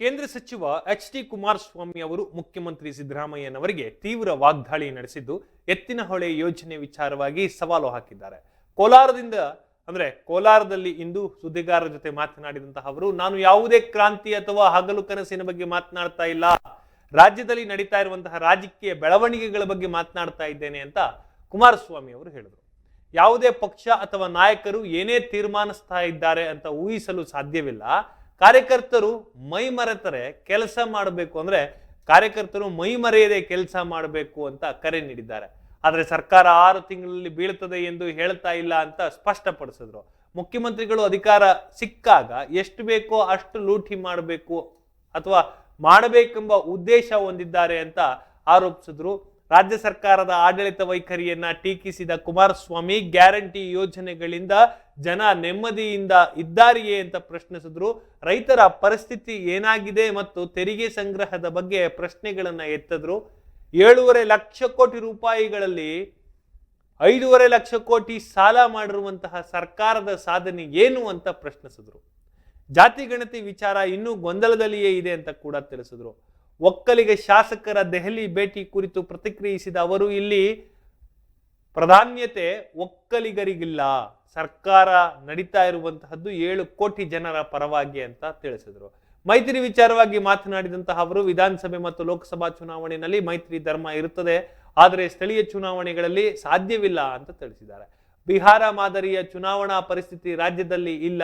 ಕೇಂದ್ರ ಸಚಿವ H D Kumaraswamy ಅವರು ಮುಖ್ಯಮಂತ್ರಿ ಸಿದ್ದರಾಮಯ್ಯನವರಿಗೆ ತೀವ್ರ ವಾಗ್ದಾಳಿ ನಡೆಸಿದ್ದು ಎತ್ತಿನಹೊಳೆ ಯೋಜನೆ ವಿಚಾರವಾಗಿ ಸವಾಲು ಹಾಕಿದ್ದಾರೆ. ಕೋಲಾರದಿಂದ, ಅಂದ್ರೆ ಕೋಲಾರದಲ್ಲಿ ಇಂದು ಸುದ್ದಿಗಾರರ ಜೊತೆ ಮಾತನಾಡಿದಂತಹ ಅವರು, ನಾನು ಯಾವುದೇ ಕ್ರಾಂತಿ ಅಥವಾ ಹಗಲು ಕನಸಿನ ಬಗ್ಗೆ ಮಾತನಾಡ್ತಾ ಇಲ್ಲ. ರಾಜ್ಯದಲ್ಲಿ ನಡೀತಾ ಇರುವಂತಹ ರಾಜಕೀಯ ಬೆಳವಣಿಗೆಗಳ ಬಗ್ಗೆ ಮಾತನಾಡ್ತಾ ಇದ್ದೇನೆ ಅಂತ ಕುಮಾರಸ್ವಾಮಿ ಅವರು ಹೇಳಿದರು. ಯಾವುದೇ ಪಕ್ಷ ಅಥವಾ ನಾಯಕರು ಏನೇ ತೀರ್ಮಾನಿಸ್ತಾ ಇದ್ದಾರೆ ಅಂತ ಊಹಿಸಲು ಸಾಧ್ಯವಿಲ್ಲ. ಕಾರ್ಯಕರ್ತರು ಮೈ ಮರೆತರೆ ಕೆಲಸ ಮಾಡಬೇಕು ಅಂದ್ರೆ ಕಾರ್ಯಕರ್ತರು ಮೈ ಮರೆಯದೆ ಕೆಲಸ ಮಾಡಬೇಕು ಅಂತ ಕರೆ ನೀಡಿದ್ದಾರೆ. ಆದರೆ ಸರ್ಕಾರ ಆರು ತಿಂಗಳಲ್ಲಿ ಬೀಳ್ತದೆ ಎಂದು ಹೇಳ್ತಾ ಇಲ್ಲ ಅಂತ ಸ್ಪಷ್ಟಪಡಿಸಿದ್ರು. ಮುಖ್ಯಮಂತ್ರಿಗಳು ಅಧಿಕಾರ ಸಿಕ್ಕಾಗ ಎಷ್ಟು ಬೇಕೋ ಅಷ್ಟು ಲೂಟಿ ಮಾಡಬೇಕು ಅಥವಾ ಮಾಡಬೇಕೆಂಬ ಉದ್ದೇಶ ಹೊಂದಿದ್ದಾರೆ ಅಂತ ಆರೋಪಿಸಿದ್ರು. ರಾಜ್ಯ ಸರ್ಕಾರದ ಆಡಳಿತ ವೈಖರಿಯನ್ನ ಟೀಕಿಸಿದ ಕುಮಾರಸ್ವಾಮಿ ಗ್ಯಾರಂಟಿ ಯೋಜನೆಗಳಿಂದ ಜನ ನೆಮ್ಮದಿಯಿಂದ ಇದ್ದಾರೆಯೇ ಅಂತ ಪ್ರಶ್ನಿಸಿದ್ರು. ರೈತರ ಪರಿಸ್ಥಿತಿ ಏನಾಗಿದೆ ಮತ್ತು ತೆರಿಗೆ ಸಂಗ್ರಹದ ಬಗ್ಗೆ ಪ್ರಶ್ನೆಗಳನ್ನ ಎತ್ತಿದ್ರು. ಏಳೂವರೆ ಲಕ್ಷ ಕೋಟಿ ರೂಪಾಯಿಗಳಲ್ಲಿ ಐದೂವರೆ ಲಕ್ಷ ಕೋಟಿ ಸಾಲ ಮಾಡಿರುವಂತಹ ಸರ್ಕಾರದ ಸಾಧನೆ ಏನು ಅಂತ ಪ್ರಶ್ನಿಸಿದ್ರು. ಜಾತಿ ಗಣತಿ ವಿಚಾರ ಇನ್ನೂ ಗೊಂದಲದಲ್ಲಿಯೇ ಇದೆ ಅಂತ ಕೂಡ ತಿಳಿಸಿದ್ರು. ಒಕ್ಕಲಿಗ ಶಾಸಕರ ದೆಹಲಿ ಭೇಟಿ ಕುರಿತು ಪ್ರತಿಕ್ರಿಯಿಸಿದ ಅವರು, ಇಲ್ಲಿ ಪ್ರಾಧಾನ್ಯತೆ ಒಕ್ಕಲಿಗರಿಗಿಲ್ಲ, ಸರ್ಕಾರ ನಡೀತಾ ಇರುವಂತಹದ್ದು ಏಳು ಕೋಟಿ ಜನರ ಪರವಾಗಿ ಅಂತ ತಿಳಿಸಿದರು. ಮೈತ್ರಿ ವಿಚಾರವಾಗಿ ಮಾತನಾಡಿದಂತಹ ಅವರು, ವಿಧಾನಸಭೆ ಮತ್ತು ಲೋಕಸಭಾ ಚುನಾವಣೆಯಲ್ಲಿ ಮೈತ್ರಿ ಧರ್ಮ ಇರುತ್ತದೆ, ಆದರೆ ಸ್ಥಳೀಯ ಚುನಾವಣೆಗಳಲ್ಲಿ ಸಾಧ್ಯವಿಲ್ಲ ಅಂತ ತಿಳಿಸಿದ್ದಾರೆ. ಬಿಹಾರ ಮಾದರಿಯ ಚುನಾವಣಾ ಪರಿಸ್ಥಿತಿ ರಾಜ್ಯದಲ್ಲಿ ಇಲ್ಲ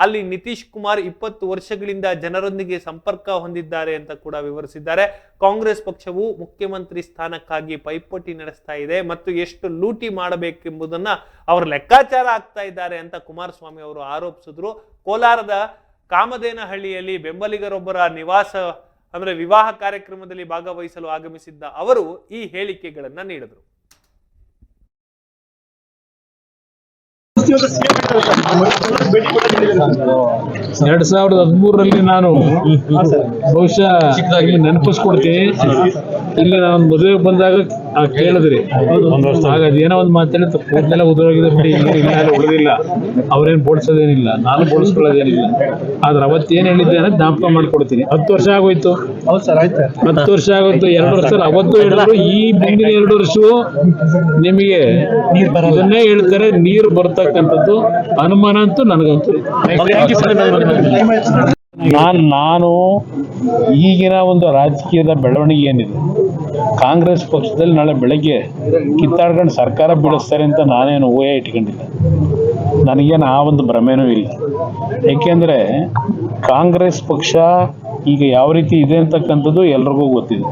ಅಲ್ಲಿ ನಿತೀಶ್ ಕುಮಾರ್ ಇಪ್ಪತ್ತು ವರ್ಷಗಳಿಂದ ಜನರೊಂದಿಗೆ ಸಂಪರ್ಕ ಹೊಂದಿದ್ದಾರೆ ಅಂತ ಕೂಡ ವಿವರಿಸಿದ್ದಾರೆ. ಕಾಂಗ್ರೆಸ್ ಪಕ್ಷವು ಮುಖ್ಯಮಂತ್ರಿ ಸ್ಥಾನಕ್ಕಾಗಿ ಪೈಪೋಟಿ ನಡೆಸ್ತಾ ಇದೆ ಮತ್ತು ಎಷ್ಟು ಲೂಟಿ ಮಾಡಬೇಕೆಂಬುದನ್ನ ಅವರು ಲೆಕ್ಕಾಚಾರ ಆಗ್ತಾ ಇದ್ದಾರೆ ಅಂತ ಕುಮಾರಸ್ವಾಮಿ ಅವರು ಆರೋಪಿಸಿದ್ರು. ಕೋಲಾರದ ಕಾಮಧೇನಹಳ್ಳಿಯಲ್ಲಿ ಬೆಂಬಲಿಗರೊಬ್ಬರ ನಿವಾಸ, ಅಂದ್ರೆ ವಿವಾಹ ಕಾರ್ಯಕ್ರಮದಲ್ಲಿ ಭಾಗವಹಿಸಲು ಆಗಮಿಸಿದ್ದ ಅವರು ಈ ಹೇಳಿಕೆಗಳನ್ನ ನೀಡಿದರು. ಎರಡ್ ಸಾವಿರದ ಹದಿಮೂರರಲ್ಲಿ ನಾನು ಬಹುಶಃ ನೆನಪಿಸ್ಕೊಡ್ತೀನಿ. ಇಲ್ಲಿ ನಾನು ಮದುವೆಗೆ ಬಂದಾಗ ಕೇಳಿದ್ರಿ. ಆಗ ಅದೇನೋ ಒಂದು ಮಾತಾಡಿ ಕೂದಲೆಲ್ಲ ಉದುರೋಗಿದೆ ಬಿಡಿ. ಇಲ್ಲ ಉಳಿದಿಲ್ಲ. ಅವ್ರೇನು ಬೋಳ್ಸೋದೇನಿಲ್ಲ. ನಾನು ಬೋಳಿಸ್ಕೊಳ್ಳೋದೇನಿಲ್ಲ. ಆದ್ರೆ ಅವತ್ತೇನು ಹೇಳಿದ್ದೆ ಅನ್ನೋದು ಜ್ಞಾಪಕ ಮಾಡ್ಕೊಡ್ತೀನಿ. ಹತ್ತು ವರ್ಷ ಆಗೋಯ್ತು. ಹತ್ತು ವರ್ಷ ಆಗೋಯ್ತು. ಎರಡು ವರ್ಷ ಅವತ್ತು ಹೇಳಿದ್ರು ಈ ಮುಂದಿನ ಎರಡು ವರ್ಷವೂ ನಿಮಗೆ ಇದನ್ನೇ ಹೇಳ್ತಾರೆ ನೀರು ಬರ್ತಕ್ಕಂಥದ್ದು ಅನುಮಾನ ಅಂತೂ ನನಗಂತೂ ನಾನು ನಾನು ಈಗಿನ ಒಂದು ರಾಜಕೀಯದ ಬೆಳವಣಿಗೆ ಏನಿದೆ? ಕಾಂಗ್ರೆಸ್ ಪಕ್ಷದಲ್ಲಿ ನಾಳೆ ಬೆಳಗ್ಗೆ ಕಿತ್ತಾಡ್ಕೊಂಡು ಸರ್ಕಾರ ಬಿಡಿಸ್ತಾರೆ ಅಂತ ನಾನೇನು ಊಹೆ ಇಟ್ಕೊಂಡಿಲ್ಲ. ನನಗೇನು ಆ ಒಂದು ಭ್ರಮೆನೂ ಇಲ್ಲ. ಏಕೆಂದರೆ ಕಾಂಗ್ರೆಸ್ ಪಕ್ಷ ಈಗ ಯಾವ ರೀತಿ ಇದೆ ಅಂತಕ್ಕಂಥದ್ದು ಎಲ್ರಿಗೂ ಗೊತ್ತಿದೆ.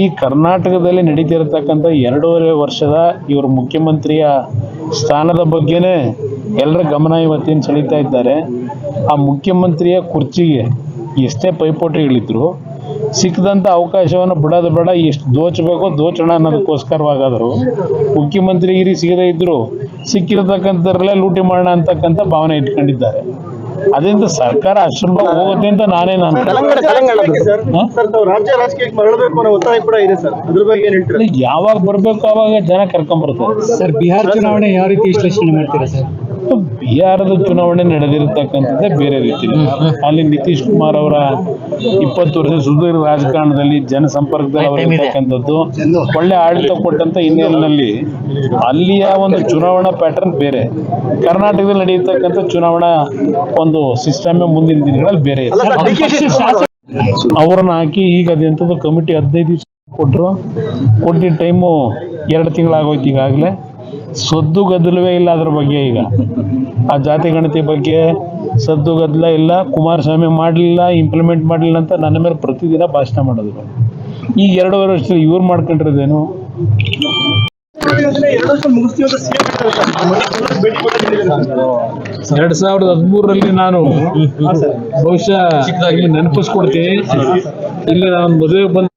ಈ ಕರ್ನಾಟಕದಲ್ಲಿ ನಡೀತಿರತಕ್ಕಂಥ ಎರಡೂವರೆ ವರ್ಷದ ಇವರು ಮುಖ್ಯಮಂತ್ರಿಯ ಸ್ಥಾನದ ಬಗ್ಗೆನೇ ಎಲ್ಲರ ಗಮನ ಇವತ್ತಿನ ಸೆಳೀತಾ ಇದ್ದಾರೆ. ಆ ಮುಖ್ಯಮಂತ್ರಿಯ ಕುರ್ಚಿಗೆ ಎಷ್ಟೇ ಪೈಪೋಟಿಗಳಿದ್ರು ಸಿಕ್ಕದಂಥ ಅವಕಾಶವನ್ನು ಬಿಡೋದು ಬೇಡ, ಎಷ್ಟು ದೋಚಬೇಕೋ ದೋಚೋಣ ಅನ್ನೋದಕ್ಕೋಸ್ಕರವಾಗಾದರೂ ಮುಖ್ಯಮಂತ್ರಿಗಿರಿ ಸಿಗದೇ ಇದ್ದರು ಸಿಕ್ಕಿರತಕ್ಕಂಥದ್ರಲ್ಲೇ ಲೂಟಿ ಮಾಡೋಣ ಅಂತಕ್ಕಂಥ ಭಾವನೆ ಇಟ್ಕೊಂಡಿದ್ದಾರೆ. ಅದರಿಂದ ಸರ್ಕಾರ ಅಶ್ರಮ ಹೋಗುತ್ತೆ ಅಂತ ನಾನೇ ನಾನು ರಾಜ್ಯ ರಾಜಕೀಯಕ್ಕೆ ಮರಳಬೇಕು ಅನ್ನೋ ಒತ್ತಾಯ ಕೂಡ ಇದೆ ಸರ್. ಅದ್ರ ಬಗ್ಗೆ ಏನ್ ಹೇಳ್ತೀರಾ? ಯಾವಾಗ ಬರ್ಬೇಕು ಅವಾಗ ಜನ ಕರ್ಕೊಂಡ್ಬರ್ತಾರೆ ಸರ್ ಬಿಹಾರ್ ಚುನಾವಣೆ ಯಾವ ರೀತಿ ವಿಶ್ಲೇಷಣೆ ಮಾಡ್ತೀರಾ ಸರ್? ಬಿಹಾರದ ಚುನಾವಣೆ ನಡೆದಿರತಕ್ಕಂಥದ್ದೇ ಬೇರೆ ರೀತಿ. ಅಲ್ಲಿ ನಿತೀಶ್ ಕುಮಾರ್ ಅವರ ಇಪ್ಪತ್ತು ವರ್ಷ ಸುದೀರ್ಘ ರಾಜಕಾರಣದಲ್ಲಿ ಜನಸಂಪರ್ಕದಲ್ಲಿ ಅವರು ಇರ್ತಕ್ಕಂಥದ್ದು ಒಳ್ಳೆ ಆಡಳಿತ ಕೊಟ್ಟಂತ ಹಿನ್ನೆಲೆಯಲ್ಲಿ ಅಲ್ಲಿಯ ಒಂದು ಚುನಾವಣಾ ಪ್ಯಾಟರ್ನ್ ಬೇರೆ. ಕರ್ನಾಟಕದಲ್ಲಿ ನಡೆಯತಕ್ಕಂಥ ಚುನಾವಣಾ ಒಂದು ಸಿಸ್ಟಮ್ ಮುಂದಿನ ದಿನಗಳಲ್ಲಿ ಬೇರೆ ಇದೆ. ಅವ್ರನ್ನ ಹಾಕಿ ಈಗ ಅದೆಂಥದ್ದು ಕಮಿಟಿ ಹದಿನೈದು ದಿವಸ ಕೊಟ್ಟರು ಕೊಟ್ಟಿದ್ದ ಟೈಮು ಎರಡು ತಿಂಗಳಾಗೋಯ್ತು ಈಗಾಗಲೇ. ಸದ್ದು ಗದ್ದಲವೇ ಇಲ್ಲ ಅದ್ರ ಬಗ್ಗೆ ಈಗ. ಆ ಜಾತಿ ಗಣತಿ ಬಗ್ಗೆ ಸದ್ದು ಗದ್ದಲ ಇಲ್ಲ ಕುಮಾರಸ್ವಾಮಿ ಮಾಡಲಿಲ್ಲ ಇಂಪ್ಲಿಮೆಂಟ್ ಮಾಡಲಿಲ್ಲ ಅಂತ ನನ್ನ ಮೇಲೆ ಪ್ರತಿದಿನ ಭಾಷಣ ಮಾಡೋದು. ಈಗ ಎರಡೂವರೆ ವರ್ಷದಲ್ಲಿ ಇವ್ರು ಮಾಡ್ಕೊಂಡಿರೋದೇನು? ಎರಡು ಸಾವಿರದ ಹದಿಮೂರರಲ್ಲಿ ನಾನು ಬಹುಶಃ ನೆನಪಿಸ್ಕೊಡ್ತೀನಿ. ಇಲ್ಲಿ ನಾನು ಮದುವೆ ಬಂದ